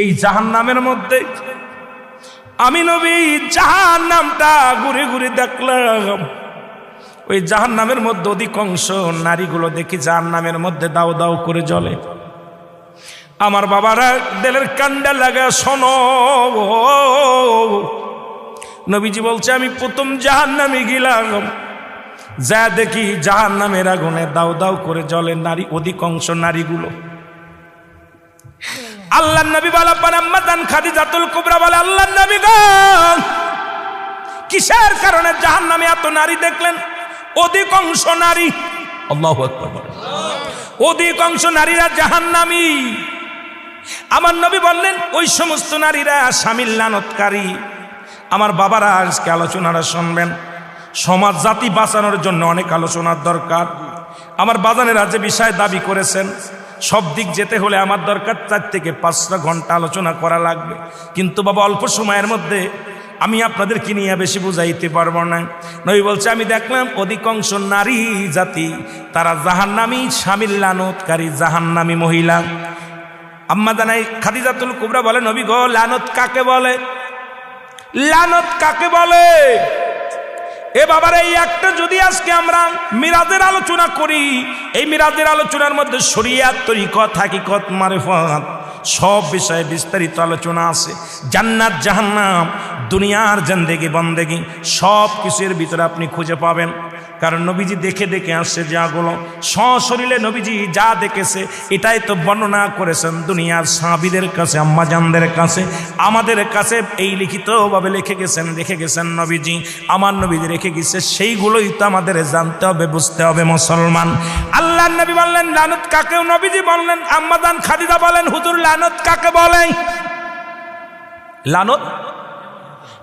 এই জাহান নামের মধ্যে। আমি নবী জাহান নামটা ঘুরে ঘুরে দেখলাম। ওই জাহান নামের মধ্যে অধিকাংশ নারীগুলো দেখি জাহান নামের মধ্যে দাও দাও করে জলে আমার বাবারা দেলের কান্ডা লাগা, শোনো। নবীজি বলছে, আমি প্রথম জাহান নামে গেলাম। যা দেখি জাহান নামের আগুনে দাও দাও করে জ্বলে নারী, অধিকাংশ নারীগুলো। আল্লাহ নবী বলা খাদি জাতুল কুবরা বলে আল্লাহ নবী কিসের কারণে জাহান নামে এত নারী দেখলেন? অধিকাংশ নারী, আল্লাহ অধিকাংশ নারীরা জাহান নামী আমার নবী বললেন, ওই সমস্ত নারীরা স্বামীর লানতকারী। আমার বাবারা আজকে আলোচনাটা শুনবেন। সমাজ, জাতি বাঁচানোর জন্য অনেক আলোচনার দরকার। আমার বাজানেরা যে বিষয় দাবি করেছেন সব দিক যেতে হলে আমার দরকার চার থেকে পাঁচটা ঘণ্টা আলোচনা করা লাগবে। কিন্তু বাবা, অল্প সময়ের মধ্যে আমি আপনাদেরকে নিয়ে বেশি বুঝাইতে পারব না। নবী বলছে, আমি দেখলাম অধিকাংশ নারী জাতি, তারা জাহান্নামী স্বামীর লানতকারী জাহান্নামী মহিলা। আম্মা জানাই, খাদিজাতুল কুবরা বলে, নবী গো, লানত কাকে বলে? লানত কাকে বলে? এ বাবার, এই একটা যদি আজকে আমরা মিরাদের আলোচনা করি, এই মিরাজের আলোচনার মধ্যে শরিয়াত তরিকত, হাকিকত, মারেফত, সব বিষয়ে বিস্তারিত আলোচনা আছে। জান্নাত, জাহান্নাম, দুনিয়ার জান্দেগি, বন্দেগি, সব কিছুর ভিতরে আপনি খুঁজে পাবেন। কারণ নবীজি দেখে দেখে আসছে যাগুলো সশরীরে নবীজি যা দেখেছে, এটাই তো বর্ণনা করেছেন দুনিয়ার সাবিদের কাছে, আম্মাজানদের কাছে। আমাদের কাছে এই লিখিতভাবে লিখে গেছেন রেখে গেছেন নবীজি। আমার নবীজি রেখে গেছে, সেইগুলোই তো আমাদের জানতে হবে, বুঝতে হবে মুসলমান। আল্লাহ নবী বললেন, লানত কাকেও নবীজি বললেন আম্মাদান খাদিদা বলেন, হুজুর লানত কাকে বলেন লানত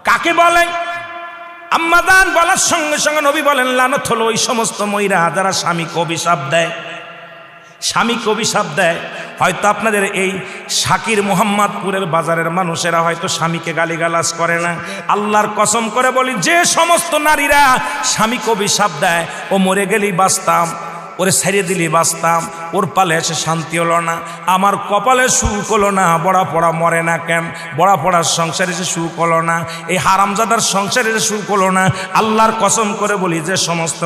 কাকে বলেন আম্মাদান বলার সঙ্গে সঙ্গে নবী বলেন, লানত হলো ওই সমস্ত মহিলা যারা স্বামীকে অভিশাপ দেয়। স্বামীকে অভিশাপ দেয়। হয়তো আপনাদের এই শাকির মোহাম্মদপুরের বাজারের মানুষেরা হয়তো স্বামীকে গালিগালাজ করে না। আল্লাহর কসম করে বলি, যে সমস্ত নারীরা স্বামীকে অভিশাপ দেয়, ও মরে গেলেই বাঁচতাম। ওরে সারিয়ে দিলি, বাঁচতাম। ওর পালে এসে শান্তি হলো না। আমার কপালে সুখ হলো না। বড়া পড়া মরে না কেন? বড়া পড়ার সংসারে যে সুখ হলো না। এই হারামজাদার সংসারে এসে সুখ হলো না। আল্লাহর কসম করে বলি যে সমস্ত